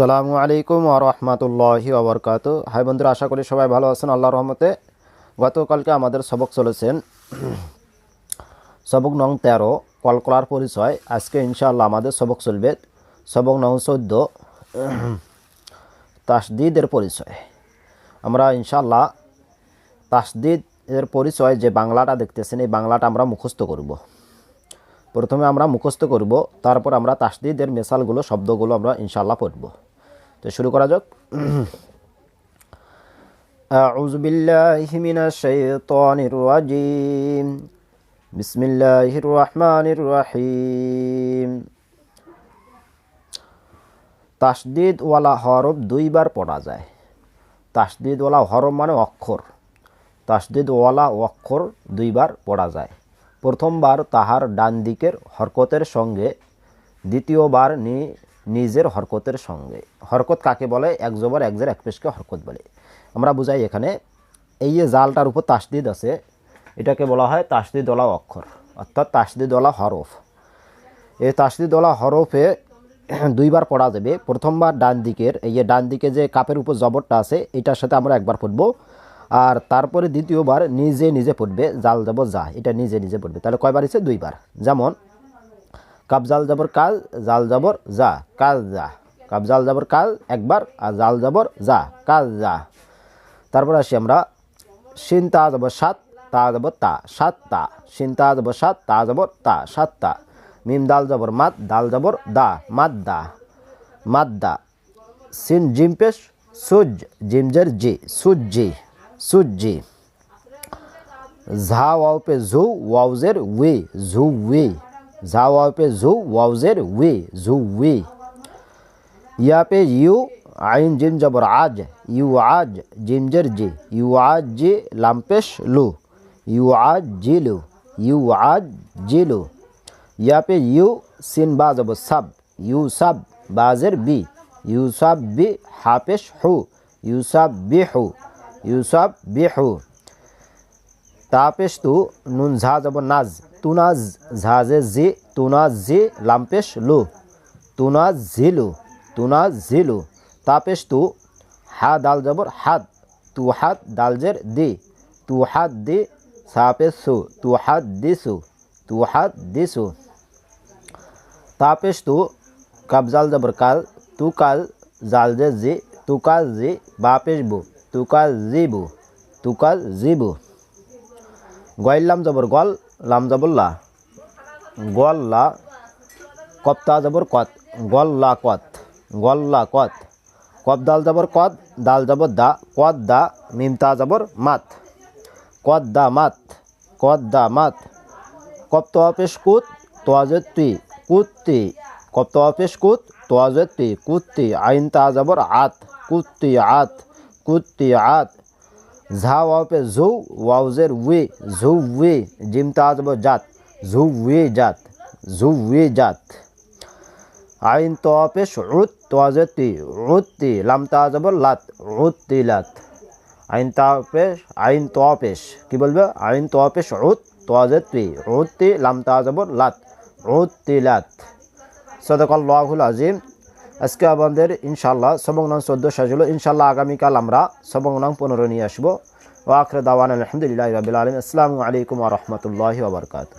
আসসালামু আলাইকুম আরহামতুল্লাহি আবরকাত হাই বন্ধুরা, আশা করি সবাই ভালো আছেন। আল্লাহ রহমতে গতকালকে আমাদের সবক চলেছেন সবক নং তেরো, কলকলার পরিচয়। আজকে ইনশাআল্লাহ আমাদের সবক চলবে সবক নং চোদ্দ, তাসদিদের পরিচয়। আমরা ইনশাআল্লাহ তাসদিদ এর পরিচয় যে বাংলাটা দেখতেছেন, এই বাংলাটা আমরা মুখস্থ করব। প্রথমে আমরা মুখস্থ করব, তারপর আমরা তাসদিদের মেশালগুলো শব্দগুলো আমরা ইনশাল্লাহ পড়ব। তো শুরু করা যাক أعوذ بالله من الشيطان الرجيم بسم الله الرحمن الرحيم তাসদিদওয়ালা হরফ দুইবার পড়া যায় তাসদিদওয়ালা হরফ মানে অক্ষর তাসদিদওয়ালা অক্ষর দুইবার পড়া যায় প্রথমবার তাহার ডান দিকের হরকতের সঙ্গে দ্বিতীয়বার নি নিজের হরকতের সঙ্গে। হরকত কাকে বলে? এক জবর, এক জের, এক পেশকে হরকত বলে। আমরা বুঝাই এখানে, এই যে জালটার উপর তাসদিদ আছে, এটাকে বলা হয় তাসদিদওয়ালা অক্ষর, অর্থাৎ তাসদিদওয়ালা হরফ। এই তাসদিদওয়ালা হরফে দুইবার পড়া যাবে। প্রথমবার ডান দিকের, এই যে ডান দিকে যে কাপের উপর জবরটা আছে, এটার সাথে আমরা একবার পড়ব। আর তারপরে দ্বিতীয়বার নিজে নিজে পড়বে, জাল যাব যা, এটা নিজে নিজে পড়বে। তাহলে কয়বার হচ্ছে দুইবার। যেমন কাবজাল জাবর কাল, জাল জাবর যা কাজ যা। কাবজাল জাবর কাল, একবার, আর জাল জাবর যা কাজ যা। তারপর আসি আমরা সিন তা যাবর সাত, তা যাব তা, সাত, তা। সিন তা যাবর সাত, তা যাবর তা, সাত, তা। মিম, দাল যাবর মাত দাল যাবর দা মাত দা। মাত দা। সিন, জিম, পেশ, সুজ জিমজের জি, সুজ জি সুজ, জি। ঝা, ওয়াও, পে, ঝু ওয়াউজের উই ঝু উই झा वाव पे झू वावजेर वे, जू वे। या पे यू आइन जिम जबर आज, यू आज जिम जर जे, यू आज जे लामपेश लो, यू आज जे लो, यू आज जे लो। या पे यू सिन बा जब सब, यू सब बाजर बी, यू सब बी हापेश हो, यू सब बी हो, यू सब बी हो। तापेश तो नुन झा जब नाज। তুনাজ ঝাজে জি তুনাজ জি লাম্পেশ লু তুনাজ ঝিলু তুনাজ ঝিলু তাপেশ তু হা দাল জবর হাত তু হাত দালজের দি তু হাত দি সাপেশ সু তু হাত দিসু তু হাত দিসু তাপেশ তু কাবজাল জবর কাল তু কাল জালজে জি তু কাল জি বাপেশ বু তু কাল জিবু তু কাল জিবু গয়ের লাম জবর গল লাম জবর লা গল লা কপ্তা জবর কত গল লা কত গল লা কত কপ দাল জবর কদ, দাল জবর দা কদ দা মিমতা জবর মাত কদ দা মাত কদ দা মাত কপ তো অপেশ কুত তোয়াজে তুই কুত্তি কপ তো অপেশ কুত তোয়াজে তুই কুত্তি আইন তা জবর আত, কুত্তি আত কুত্তি আত ঝা ওয়াও পে ঝৌ ওয়াউজের ওয়ে ঝৌ ওয়ে জিম তাজব জাত, ঝৌ ওয়ে জাত, ঝৌ ওয়ে জাত। আইন তো পে রুত তোয়াজে তি উত তি, লাম তাজব লাত উত তি লাত। আইন তাপেশ আইন তোয়াপেশ কি বলবে? আইন তোয়াপেশ রুত তোয়াজে তি উত তি লাম তাজব লাত উত তি লাত। সদকাল লাহুল আজিম। আজকে আমাদের ইনশাল্লাহ সবং নং চোদ্দ শেষ ইনশাল্লাহ আগামীকাল আমরা সবং নং পনেরো নিয়ে আসব। ওয়াখর দাওয়ান আলহামদুলিল্লাহ রবিল আলম আসসালামু আলাইকুম রহমতুল্লাহ ওবরকাত